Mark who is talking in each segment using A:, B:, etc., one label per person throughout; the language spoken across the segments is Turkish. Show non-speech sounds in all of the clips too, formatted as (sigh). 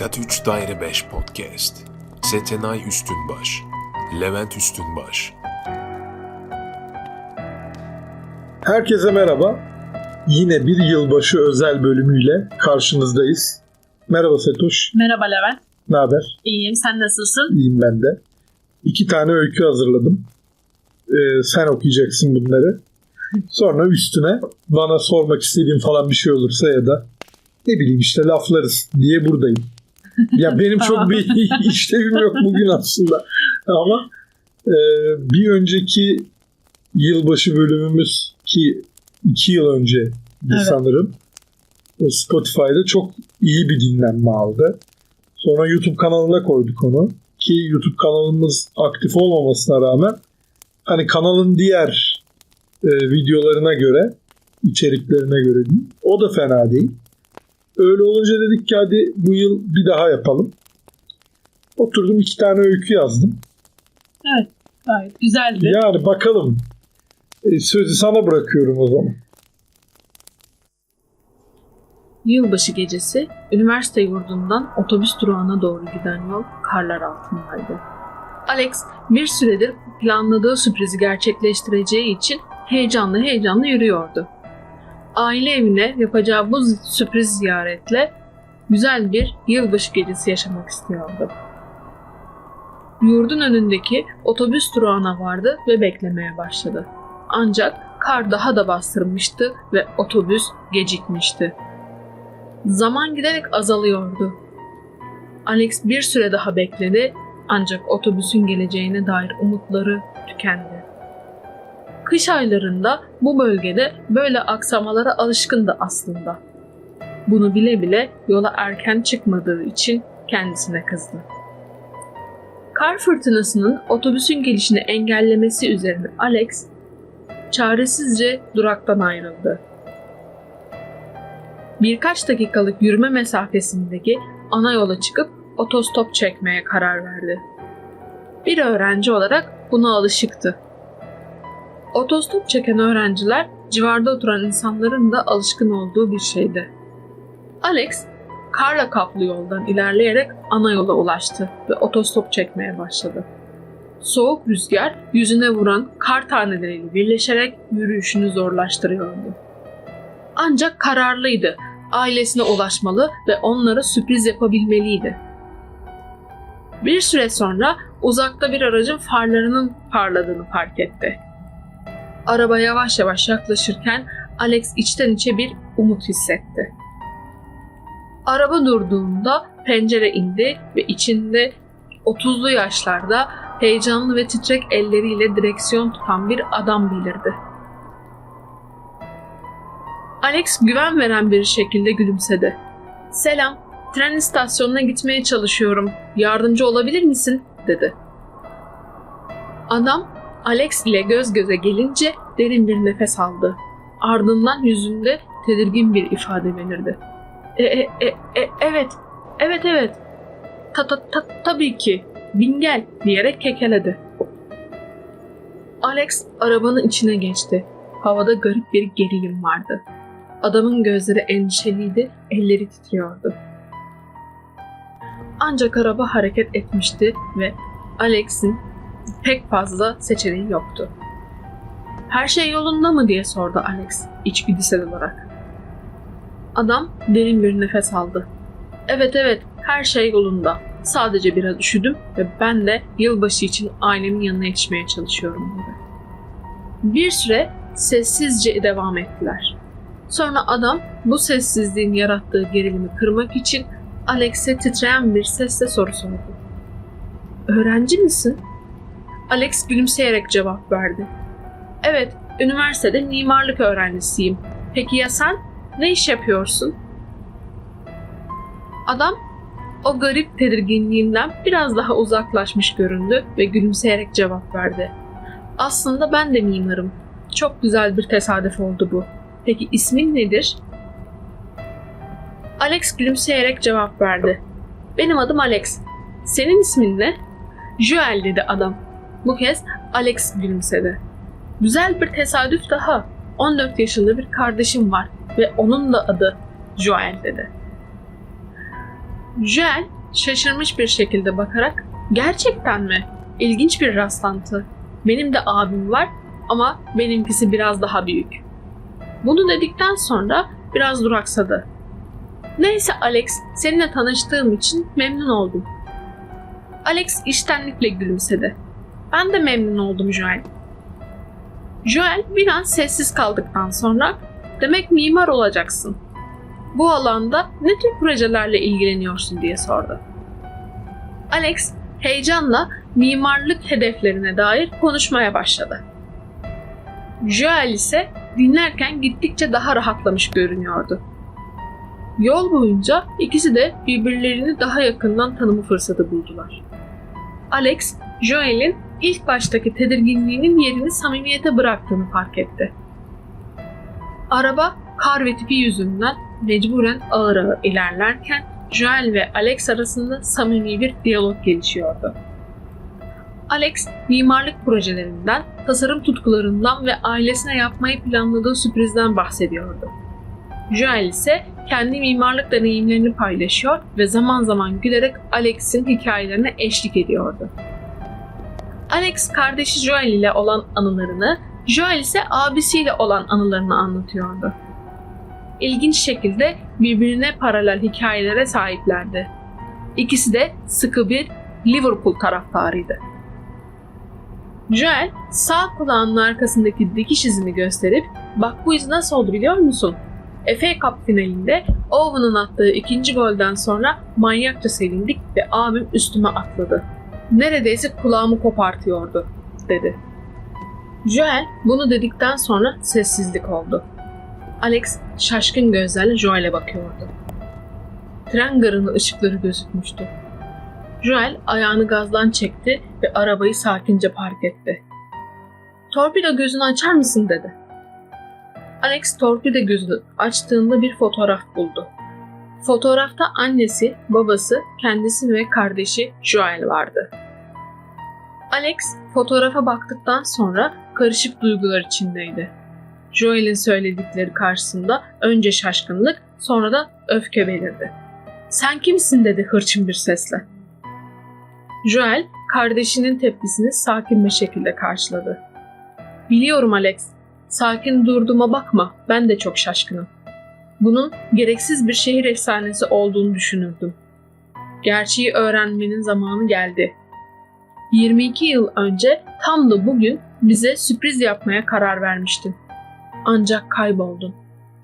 A: Kat 3 Daire 5 Podcast Setenay Üstünbaş Levent Üstünbaş
B: Herkese merhaba. Yine bir yılbaşı özel bölümüyle karşınızdayız. Merhaba Setoş.
C: Merhaba Levent.
B: Ne haber?
C: İyiyim. Sen nasılsın?
B: İyiyim ben de. İki tane öykü hazırladım. Ee, sen okuyacaksın bunları. Sonra üstüne bana sormak istediğin falan bir şey olursa ya da ne bileyim işte laflarız diye buradayım. Ya benim çok bir (laughs) işlevim yok bugün aslında. Ama e, bir önceki yılbaşı bölümümüz ki iki yıl önce
C: Evet.
B: sanırım o Spotify'da çok iyi bir dinlenme aldı. Sonra YouTube kanalına koyduk onu. Ki YouTube kanalımız aktif olmamasına rağmen hani kanalın diğer e, videolarına göre içeriklerine göre değil. O da fena değil. Öyle olunca dedik ki hadi bu yıl bir daha yapalım. Oturdum iki tane öykü yazdım.
C: Gayet güzeldi.
B: Yani bakalım. E, sözü sana bırakıyorum o zaman.
C: Yılbaşı gecesi üniversite yurdundan otobüs durağına doğru giden yol karlar altındaydı. Alex bir süredir planladığı sürprizi gerçekleştireceği için heyecanlı heyecanlı yürüyordu. Aile evine yapacağı bu sürpriz ziyaretle güzel bir yılbaşı gecesi yaşamak istiyordu. Yurdun önündeki otobüs durağına vardı ve beklemeye başladı. Ancak kar daha da bastırmıştı ve otobüs gecikmişti. Zaman giderek azalıyordu. Alex bir süre daha bekledi ancak otobüsün geleceğine dair umutları tükendi. Kış aylarında bu bölgede böyle aksamalara alışkındı aslında. Bunu bile bile yola erken çıkmadığı için kendisine kızdı. Kar fırtınasının otobüsün gelişini engellemesi üzerine Alex çaresizce duraktan ayrıldı. Birkaç dakikalık yürüme mesafesindeki ana yola çıkıp otostop çekmeye karar verdi. Bir öğrenci olarak buna alışıktı. Otostop çeken öğrenciler civarda oturan insanların da alışkın olduğu bir şeydi. Alex karla kaplı yoldan ilerleyerek ana yola ulaştı ve otostop çekmeye başladı. Soğuk rüzgar yüzüne vuran kar taneleriyle birleşerek yürüyüşünü zorlaştırıyordu. Ancak kararlıydı. Ailesine ulaşmalı ve onlara sürpriz yapabilmeliydi. Bir süre sonra uzakta bir aracın farlarının parladığını fark etti. Araba yavaş yavaş yaklaşırken Alex içten içe bir umut hissetti. Araba durduğunda pencere indi ve içinde 30'lu yaşlarda heyecanlı ve titrek elleriyle direksiyon tutan bir adam belirdi. Alex güven veren bir şekilde gülümsedi. Selam, tren istasyonuna gitmeye çalışıyorum. Yardımcı olabilir misin? dedi. Adam Alex ile göz göze gelince derin bir nefes aldı. Ardından yüzünde tedirgin bir ifade belirdi. E, e, e, e, evet, evet evet. Ta, ta, ta, tabii ki. Bin gel diyerek kekeledi. Alex arabanın içine geçti. Havada garip bir gerilim vardı. Adamın gözleri endişeliydi, elleri titriyordu. Ancak araba hareket etmişti ve Alex'in pek fazla seçeneği yoktu. Her şey yolunda mı diye sordu Alex içgüdüsel olarak. Adam derin bir nefes aldı. Evet evet her şey yolunda. Sadece biraz üşüdüm ve ben de yılbaşı için ailemin yanına yetişmeye çalışıyorum dedi. Bir süre sessizce devam ettiler. Sonra adam bu sessizliğin yarattığı gerilimi kırmak için Alex'e titreyen bir sesle soru sordu. Öğrenci misin? Alex gülümseyerek cevap verdi. Evet, üniversitede mimarlık öğrencisiyim. Peki ya sen? Ne iş yapıyorsun? Adam o garip tedirginliğinden biraz daha uzaklaşmış göründü ve gülümseyerek cevap verdi. Aslında ben de mimarım. Çok güzel bir tesadüf oldu bu. Peki ismin nedir? Alex gülümseyerek cevap verdi. Benim adım Alex. Senin ismin ne? Joel dedi adam. Bu kez Alex gülümsedi. Güzel bir tesadüf daha. 14 yaşında bir kardeşim var ve onun da adı Joel dedi. Joel şaşırmış bir şekilde bakarak gerçekten mi? İlginç bir rastlantı. Benim de abim var ama benimkisi biraz daha büyük. Bunu dedikten sonra biraz duraksadı. Neyse Alex, seninle tanıştığım için memnun oldum. Alex iştenlikle gülümsedi. Ben de memnun oldum Joel. Joel bir an sessiz kaldıktan sonra demek mimar olacaksın. Bu alanda ne tür projelerle ilgileniyorsun diye sordu. Alex heyecanla mimarlık hedeflerine dair konuşmaya başladı. Joel ise dinlerken gittikçe daha rahatlamış görünüyordu. Yol boyunca ikisi de birbirlerini daha yakından tanıma fırsatı buldular. Alex, Joel'in ilk baştaki tedirginliğinin yerini samimiyete bıraktığını fark etti. Araba kar ve tipi yüzünden mecburen ağır ağır ilerlerken Joel ve Alex arasında samimi bir diyalog gelişiyordu. Alex, mimarlık projelerinden, tasarım tutkularından ve ailesine yapmayı planladığı sürprizden bahsediyordu. Joel ise kendi mimarlık deneyimlerini paylaşıyor ve zaman zaman gülerek Alex'in hikayelerine eşlik ediyordu. Alex kardeşi Joel ile olan anılarını, Joel ise abisiyle olan anılarını anlatıyordu. İlginç şekilde birbirine paralel hikayelere sahiplerdi. İkisi de sıkı bir Liverpool taraftarıydı. Joel sağ kulağının arkasındaki dikiş izini gösterip bak bu iz nasıl oldu biliyor musun? FA Cup finalinde Owen'ın attığı ikinci golden sonra manyakça sevindik ve abim üstüme atladı. Neredeyse kulağımı kopartıyordu, dedi. Joel bunu dedikten sonra sessizlik oldu. Alex şaşkın gözlerle Joel'e bakıyordu. Tren garının ışıkları gözükmüştü. Joel ayağını gazdan çekti ve arabayı sakince park etti. Torpido gözünü açar mısın dedi. Alex torpido gözünü açtığında bir fotoğraf buldu. Fotoğrafta annesi, babası, kendisi ve kardeşi Joel vardı. Alex fotoğrafa baktıktan sonra karışık duygular içindeydi. Joel'in söyledikleri karşısında önce şaşkınlık, sonra da öfke belirdi. "Sen kimsin?" dedi hırçın bir sesle. Joel kardeşinin tepkisini sakin bir şekilde karşıladı. "Biliyorum Alex. Sakin durduğuma bakma. Ben de çok şaşkınım. Bunun gereksiz bir şehir efsanesi olduğunu düşünürdüm. Gerçeği öğrenmenin zamanı geldi. 22 yıl önce tam da bugün bize sürpriz yapmaya karar vermiştin. Ancak kayboldun.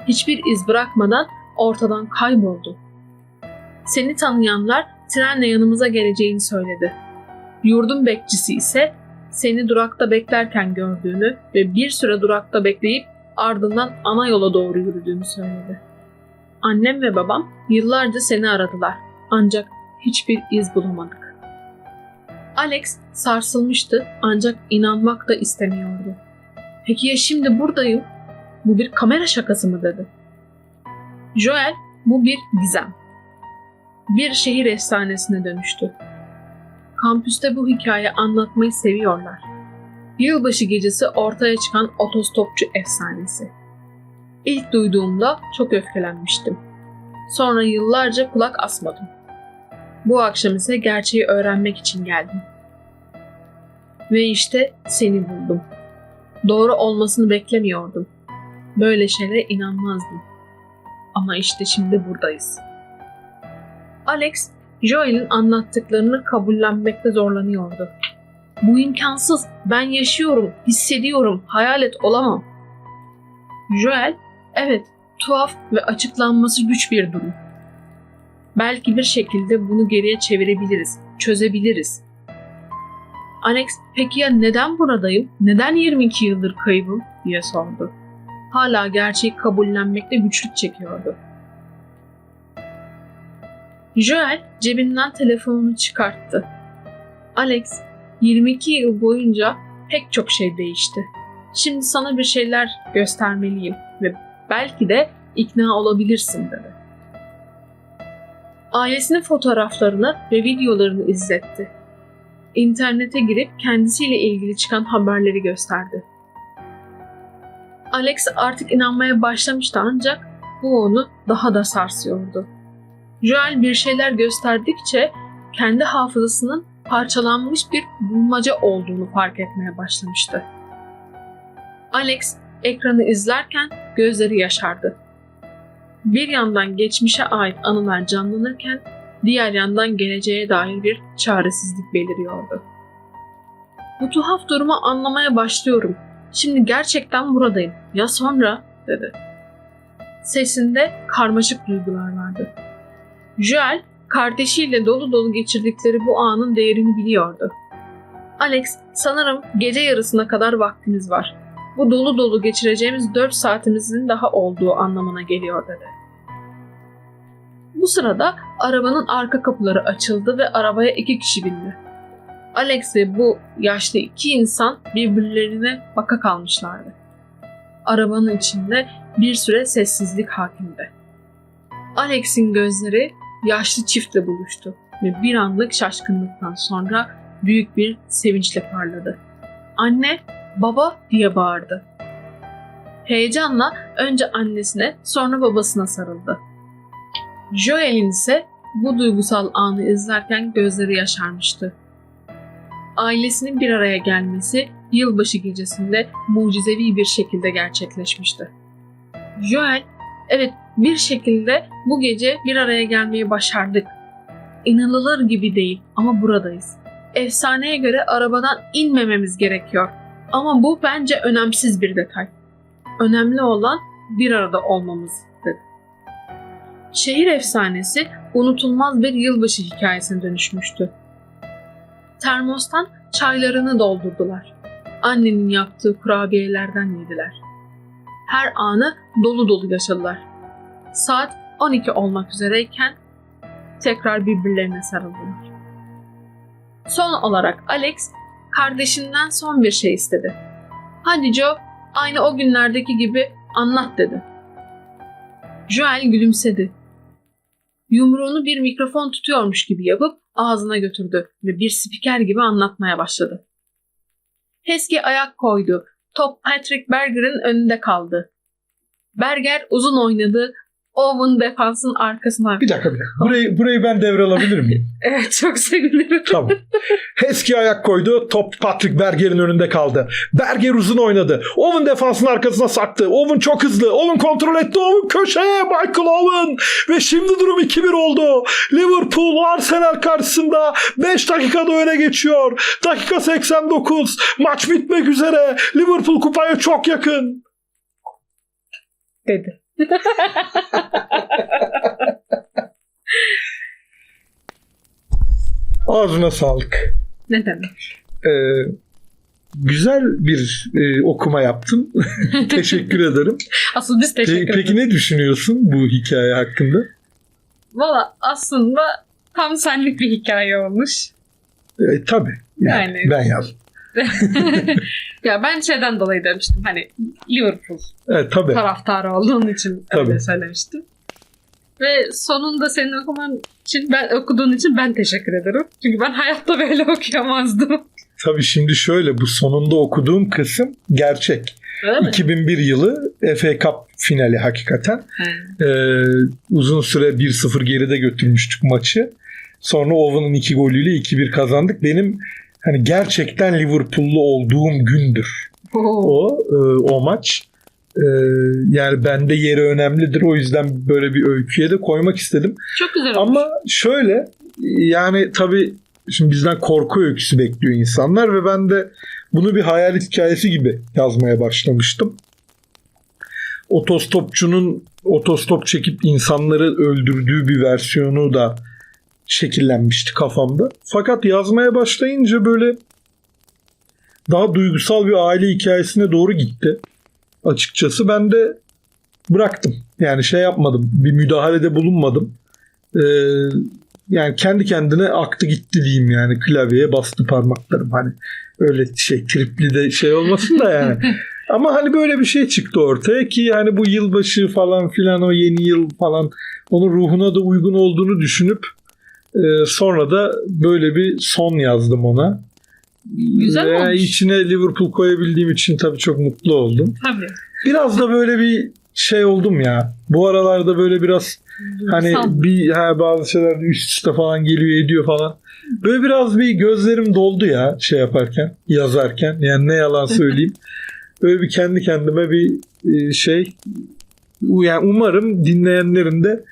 C: Hiçbir iz bırakmadan ortadan kayboldun. Seni tanıyanlar trenle yanımıza geleceğini söyledi. Yurdun bekçisi ise seni durakta beklerken gördüğünü ve bir süre durakta bekleyip ardından ana yola doğru yürüdüğünü söyledi. Annem ve babam yıllarca seni aradılar ancak hiçbir iz bulamadık. Alex sarsılmıştı ancak inanmak da istemiyordu. Peki ya şimdi buradayım? Bu bir kamera şakası mı dedi. Joel bu bir gizem. Bir şehir efsanesine dönüştü. Kampüste bu hikaye anlatmayı seviyorlar. Yılbaşı gecesi ortaya çıkan otostopçu efsanesi. İlk duyduğumda çok öfkelenmiştim. Sonra yıllarca kulak asmadım. Bu akşam ise gerçeği öğrenmek için geldim. Ve işte seni buldum. Doğru olmasını beklemiyordum. Böyle şeylere inanmazdım. Ama işte şimdi buradayız. Alex, Joel'in anlattıklarını kabullenmekte zorlanıyordu. Bu imkansız. Ben yaşıyorum, hissediyorum, hayalet olamam. Joel, evet, tuhaf ve açıklanması güç bir durum. Belki bir şekilde bunu geriye çevirebiliriz, çözebiliriz. Alex, peki ya neden buradayım? Neden 22 yıldır kaybım? diye sordu. Hala gerçeği kabullenmekte güçlük çekiyordu. Joel cebinden telefonunu çıkarttı. Alex, 22 yıl boyunca pek çok şey değişti. Şimdi sana bir şeyler göstermeliyim ve belki de ikna olabilirsin dedi. Ailesinin fotoğraflarını ve videolarını izletti. İnternete girip kendisiyle ilgili çıkan haberleri gösterdi. Alex artık inanmaya başlamıştı ancak bu onu daha da sarsıyordu. Joel bir şeyler gösterdikçe kendi hafızasının parçalanmış bir bulmaca olduğunu fark etmeye başlamıştı. Alex ekranı izlerken gözleri yaşardı. Bir yandan geçmişe ait anılar canlanırken diğer yandan geleceğe dair bir çaresizlik beliriyordu. Bu tuhaf durumu anlamaya başlıyorum. Şimdi gerçekten buradayım. Ya sonra? dedi. Sesinde karmaşık duygular vardı. Joel, kardeşiyle dolu dolu geçirdikleri bu anın değerini biliyordu. Alex, sanırım gece yarısına kadar vaktimiz var. Bu dolu dolu geçireceğimiz 4 saatimizin daha olduğu anlamına geliyor dedi. Bu sırada arabanın arka kapıları açıldı ve arabaya iki kişi bindi. Alex ve bu yaşlı iki insan birbirlerine baka kalmışlardı. Arabanın içinde bir süre sessizlik hakimdi. Alex'in gözleri yaşlı çiftle buluştu ve bir anlık şaşkınlıktan sonra büyük bir sevinçle parladı. Anne, baba diye bağırdı. Heyecanla önce annesine sonra babasına sarıldı. Joel'in ise bu duygusal anı izlerken gözleri yaşarmıştı. Ailesinin bir araya gelmesi yılbaşı gecesinde mucizevi bir şekilde gerçekleşmişti. Joel, evet bir şekilde bu gece bir araya gelmeyi başardık. İnanılır gibi değil ama buradayız. Efsaneye göre arabadan inmememiz gerekiyor. Ama bu bence önemsiz bir detay. Önemli olan bir arada olmamız. Şehir efsanesi unutulmaz bir yılbaşı hikayesine dönüşmüştü. Termostan çaylarını doldurdular. Annenin yaptığı kurabiyelerden yediler. Her anı dolu dolu yaşadılar. Saat 12 olmak üzereyken tekrar birbirlerine sarıldılar. Son olarak Alex kardeşinden son bir şey istedi. Hadi Joe, aynı o günlerdeki gibi anlat dedi. Joel gülümsedi. Yumruğunu bir mikrofon tutuyormuş gibi yapıp ağzına götürdü ve bir spiker gibi anlatmaya başladı. Hesky ayak koydu. Top Patrick Berger'ın önünde kaldı. Berger uzun oynadı. Owen defansın arkasına.
B: Bir dakika bir dakika. Burayı, burayı ben devralabilir miyim? (laughs)
C: Evet çok sevinirim.
B: tamam. Hesky ayak koydu. Top Patrick Berger'in önünde kaldı. Berger uzun oynadı. Owen defansın arkasına saktı. Owen çok hızlı. Owen kontrol etti. Owen köşeye. Michael Owen. Ve şimdi durum 2-1 oldu. Liverpool Arsenal karşısında 5 dakikada öne geçiyor. Dakika 89. Maç bitmek üzere. Liverpool kupaya çok yakın.
C: dedi. (laughs)
B: Ağzına sağlık.
C: Ne demek?
B: Ee, güzel bir e, okuma yaptın. (laughs) Teşekkür ederim.
C: Asıl biz
B: Pe-
C: teşekkür ederiz.
B: peki ne düşünüyorsun bu hikaye hakkında?
C: Valla aslında tam senlik bir hikaye olmuş.
B: E, tabii. Yani,
C: Yani-
B: Ben yazdım. (laughs)
C: ya ben şeyden dolayı demiştim hani Liverpool
B: Evet, tabii.
C: taraftarı olduğun için öyle
B: Tabii.
C: söylemiştim. Ve sonunda senin okuman için ben okuduğun için ben teşekkür ederim. Çünkü ben hayatta böyle (laughs) okuyamazdım.
B: Tabii şimdi şöyle bu sonunda okuduğum kısım gerçek.
C: Öyle mi?
B: 2001 yılı FA Cup finali hakikaten.
C: He.
B: Ee, uzun süre 1-0 geride götürmüştük maçı. Sonra Owen'ın iki golüyle 2-1 kazandık. Benim hani gerçekten Liverpool'lu olduğum gündür. O e, o maç. E, yani bende yeri önemlidir. O yüzden böyle bir öyküye de koymak istedim.
C: Çok güzel olmuş.
B: Ama şöyle yani tabii şimdi bizden korku öyküsü bekliyor insanlar ve ben de bunu bir hayalet hikayesi gibi yazmaya başlamıştım. Otostopçunun otostop çekip insanları öldürdüğü bir versiyonu da şekillenmişti kafamda. Fakat yazmaya başlayınca böyle daha duygusal bir aile hikayesine doğru gitti. Açıkçası ben de bıraktım. Yani şey yapmadım. Bir müdahalede bulunmadım. Ee, yani kendi kendine aktı gitti diyeyim yani klavyeye bastı parmaklarım hani öyle şey tripli de şey olmasın da yani. (laughs) Ama hani böyle bir şey çıktı ortaya ki hani bu yılbaşı falan filan o yeni yıl falan onun ruhuna da uygun olduğunu düşünüp sonra da böyle bir son yazdım ona.
C: Güzel
B: Ve
C: olmuş.
B: içine Liverpool koyabildiğim için tabii çok mutlu oldum.
C: Tabii.
B: Biraz da böyle bir şey oldum ya. Bu aralarda böyle biraz hani bir ha, bazı şeyler üst üste falan geliyor ediyor falan. Böyle biraz bir gözlerim doldu ya şey yaparken, yazarken. Yani ne yalan söyleyeyim. (laughs) böyle bir kendi kendime bir e, şey yani umarım dinleyenlerin de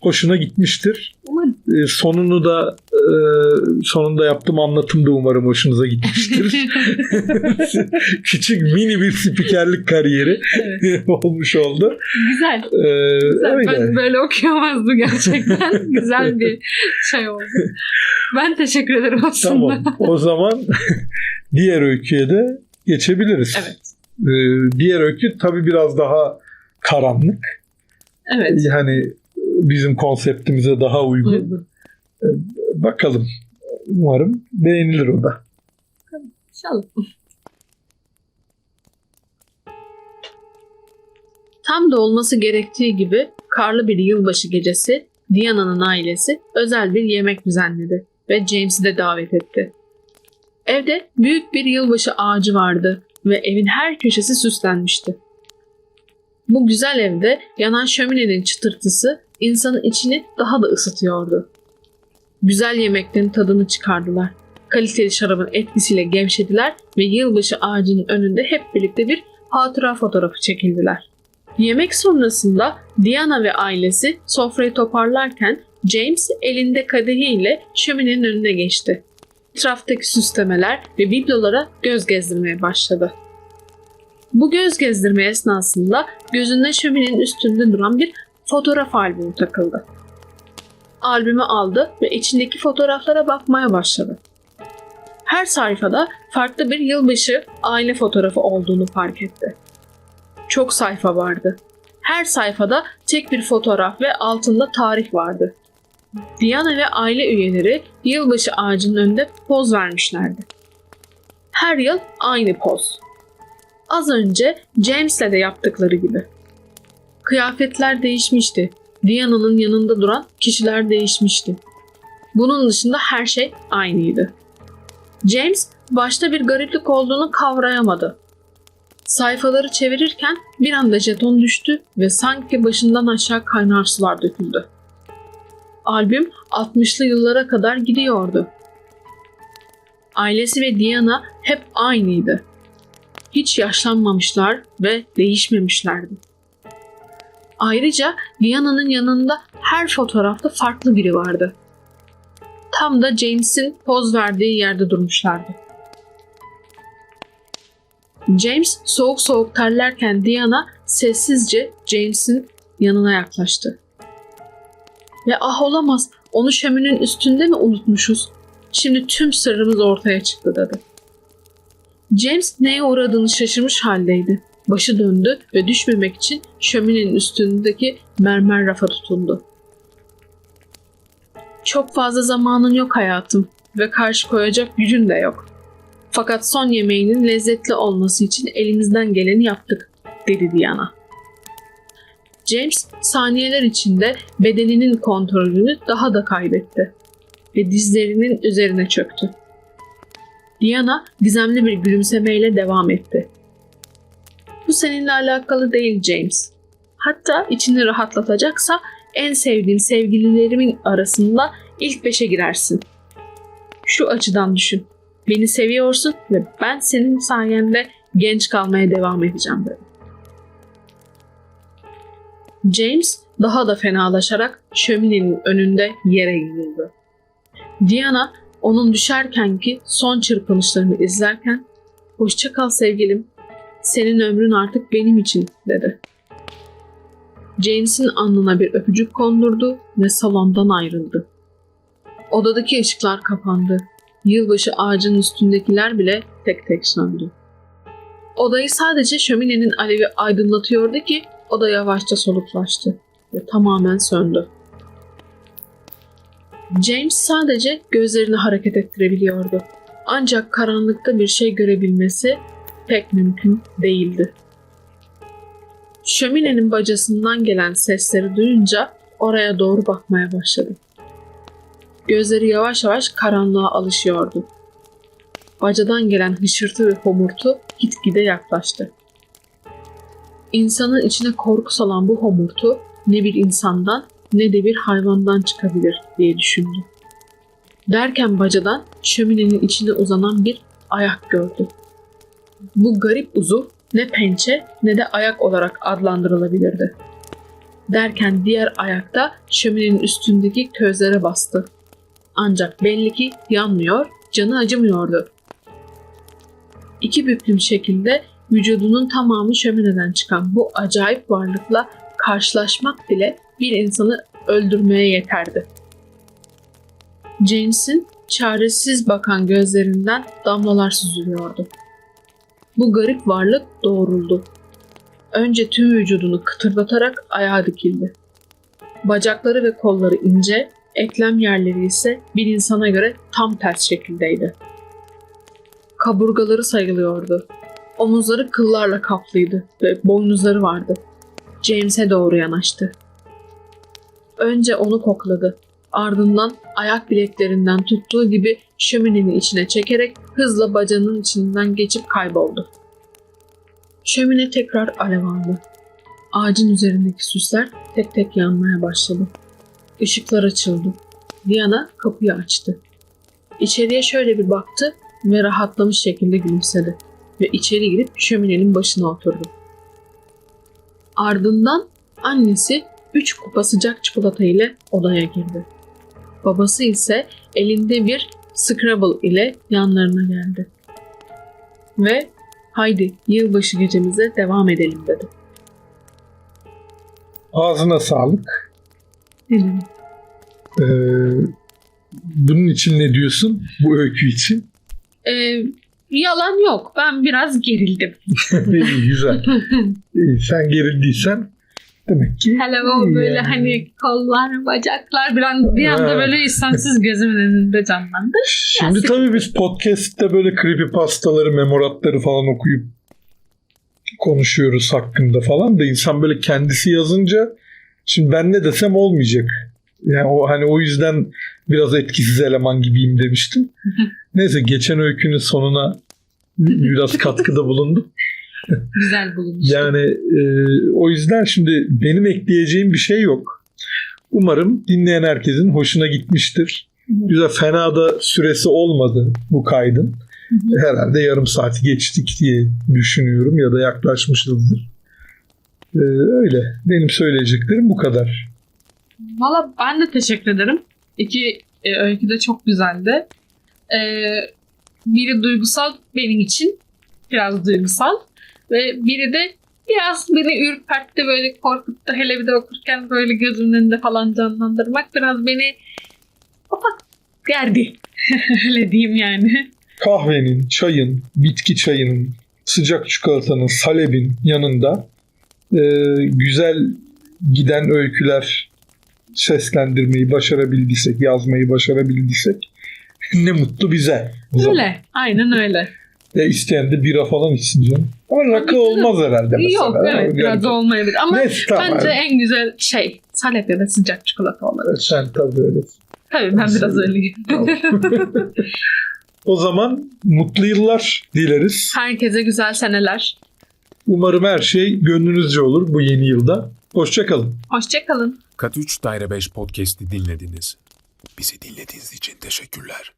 B: hoşuna gitmiştir.
C: Umarım.
B: E, sonunu da e, sonunda yaptığım anlatım da umarım hoşunuza gitmiştir. (laughs) Küçük mini bir spikerlik kariyeri
C: Evet. (laughs)
B: olmuş oldu.
C: Güzel.
B: E,
C: Güzel.
B: öyle.
C: Ben böyle okuyamazdım gerçekten. (laughs) Güzel bir şey oldu. Ben teşekkür ederim aslında.
B: Tamam. O zaman diğer öyküye de geçebiliriz.
C: Evet.
B: E, diğer öykü tabii biraz daha karanlık.
C: Evet.
B: Yani bizim konseptimize daha uygun.
C: Uygun.
B: Bakalım. Umarım beğenilir o da.
C: İnşallah. Tam da olması gerektiği gibi karlı bir yılbaşı gecesi Diana'nın ailesi özel bir yemek düzenledi ve James'i de davet etti. Evde büyük bir yılbaşı ağacı vardı ve evin her köşesi süslenmişti. Bu güzel evde yanan şöminenin çıtırtısı insanın içini daha da ısıtıyordu. Güzel yemeklerin tadını çıkardılar kaliteli şarabın etkisiyle gevşediler ve yılbaşı ağacının önünde hep birlikte bir hatıra fotoğrafı çekildiler. Yemek sonrasında Diana ve ailesi sofrayı toparlarken James elinde kadehiyle şöminenin önüne geçti. Etraftaki süslemeler ve biblolara göz gezdirmeye başladı. Bu göz gezdirme esnasında gözüne şöminenin üstünde duran bir fotoğraf albümü takıldı. Albümü aldı ve içindeki fotoğraflara bakmaya başladı her sayfada farklı bir yılbaşı aile fotoğrafı olduğunu fark etti. Çok sayfa vardı. Her sayfada tek bir fotoğraf ve altında tarih vardı. Diana ve aile üyeleri yılbaşı ağacının önünde poz vermişlerdi. Her yıl aynı poz. Az önce James'le de yaptıkları gibi. Kıyafetler değişmişti. Diana'nın yanında duran kişiler değişmişti. Bunun dışında her şey aynıydı. James başta bir gariplik olduğunu kavrayamadı. Sayfaları çevirirken bir anda jeton düştü ve sanki başından aşağı kaynar sular döküldü. Albüm 60'lı yıllara kadar gidiyordu. Ailesi ve Diana hep aynıydı. Hiç yaşlanmamışlar ve değişmemişlerdi. Ayrıca Diana'nın yanında her fotoğrafta farklı biri vardı tam da James'in poz verdiği yerde durmuşlardı. James soğuk soğuk terlerken Diana sessizce James'in yanına yaklaştı. Ve ah olamaz onu şöminin üstünde mi unutmuşuz? Şimdi tüm sırrımız ortaya çıktı dedi. James neye uğradığını şaşırmış haldeydi. Başı döndü ve düşmemek için şöminenin üstündeki mermer rafa tutundu. Çok fazla zamanın yok hayatım ve karşı koyacak gücün de yok. Fakat son yemeğinin lezzetli olması için elimizden geleni yaptık, dedi Diana. James saniyeler içinde bedeninin kontrolünü daha da kaybetti ve dizlerinin üzerine çöktü. Diana gizemli bir gülümsemeyle devam etti. Bu seninle alakalı değil James. Hatta içini rahatlatacaksa en sevdiğim sevgililerimin arasında ilk beşe girersin. Şu açıdan düşün. Beni seviyorsun ve ben senin sayende genç kalmaya devam edeceğim dedi. James daha da fenalaşarak şöminenin önünde yere yığıldı. Diana onun düşerkenki son çırpınışlarını izlerken "Hoşça kal sevgilim. Senin ömrün artık benim için." dedi. James'in alnına bir öpücük kondurdu ve salondan ayrıldı. Odadaki ışıklar kapandı. Yılbaşı ağacının üstündekiler bile tek tek söndü. Odayı sadece şöminenin alevi aydınlatıyordu ki o da yavaşça soluklaştı ve tamamen söndü. James sadece gözlerini hareket ettirebiliyordu. Ancak karanlıkta bir şey görebilmesi pek mümkün değildi. Şöminenin bacasından gelen sesleri duyunca oraya doğru bakmaya başladı. Gözleri yavaş yavaş karanlığa alışıyordu. Bacadan gelen hışırtı ve homurtu gitgide yaklaştı. İnsanın içine korku salan bu homurtu ne bir insandan ne de bir hayvandan çıkabilir diye düşündü. Derken bacadan şöminenin içine uzanan bir ayak gördü. Bu garip uzuv ne pençe ne de ayak olarak adlandırılabilirdi. Derken diğer ayakta şöminenin üstündeki közlere bastı. Ancak belli ki yanmıyor, canı acımıyordu. İki büklüm şekilde vücudunun tamamı şömineden çıkan bu acayip varlıkla karşılaşmak bile bir insanı öldürmeye yeterdi. James'in çaresiz bakan gözlerinden damlalar süzülüyordu. Bu garip varlık doğruldu. Önce tüm vücudunu kıtırdatarak ayağa dikildi. Bacakları ve kolları ince, eklem yerleri ise bir insana göre tam ters şekildeydi. Kaburgaları sayılıyordu. Omuzları kıllarla kaplıydı ve boynuzları vardı. James'e doğru yanaştı. Önce onu kokladı. Ardından ayak bileklerinden tuttuğu gibi şöminenin içine çekerek hızla bacanın içinden geçip kayboldu. Şömine tekrar alev aldı. Ağacın üzerindeki süsler tek tek yanmaya başladı. Işıklar açıldı. Diana kapıyı açtı. İçeriye şöyle bir baktı ve rahatlamış şekilde gülümsedi ve içeri girip şöminenin başına oturdu. Ardından annesi üç kupa sıcak çikolata ile odaya girdi. Babası ise elinde bir Scrabble ile yanlarına geldi. Ve haydi yılbaşı gecemize devam edelim dedi.
B: Ağzına sağlık.
C: Dedim.
B: Ee, bunun için ne diyorsun? Bu öykü için.
C: Ee, yalan yok. Ben biraz gerildim. (laughs)
B: İyi, güzel. İyi, (laughs) sen gerildiysen demek ki
C: Hello
B: iyi
C: böyle
B: yani.
C: hani kollar, bacaklar bir, an, bir anda böyle istemsiz gözümün önünde canlandı.
B: Şimdi
C: Ya,
B: tabii biz podcast'te böyle creepypastaları, memoratları falan okuyup konuşuyoruz hakkında falan da insan böyle kendisi yazınca şimdi ben ne desem olmayacak. Yani o hani o yüzden biraz etkisiz eleman gibiyim demiştim. (laughs) Neyse geçen öykünün sonuna biraz katkıda bulundum. (laughs) (laughs)
C: Güzel bulunmuş.
B: Yani e, o yüzden şimdi benim ekleyeceğim bir şey yok. Umarım dinleyen herkesin hoşuna gitmiştir. Güzel fena da süresi olmadı bu kaydın. Herhalde yarım saati geçtik diye düşünüyorum ya da yaklaşmışızdır. E, öyle. Benim söyleyeceklerim bu kadar.
C: Valla ben de teşekkür ederim. İki e, öykü de çok güzeldi. E, biri duygusal benim için. Biraz duygusal. Ve biri de biraz beni ürpertti böyle korkuttu. Hele bir de okurken böyle gözümün önünde falan canlandırmak biraz beni ufak gerdi. (laughs) Öyle diyeyim yani.
B: Kahvenin, çayın, bitki çayının, sıcak çikolatanın, salebin yanında e, güzel giden öyküler seslendirmeyi başarabildiysek, yazmayı başarabildiysek ne mutlu bize. O zaman.
C: Öyle. Aynen öyle.
B: E, isteyen de bira falan içsin canım. Ama rakı olmaz herhalde mesela.
C: Yok evet
B: Yani-
C: biraz olmayabilir. Ama
B: Neyse, tamam,
C: bence
B: evet.
C: en güzel şey salep ya da sıcak çikolata olabilir.
B: Sen tabii öyle.
C: Tabii ben biraz öyleyim. (laughs)
B: o zaman mutlu yıllar dileriz.
C: Herkese güzel seneler.
B: Umarım her şey gönlünüzce olur bu yeni yılda. Hoşçakalın.
C: Hoşçakalın.
A: Kat 3 Daire 5 podcast'i dinlediniz. Bizi dinlediğiniz için teşekkürler.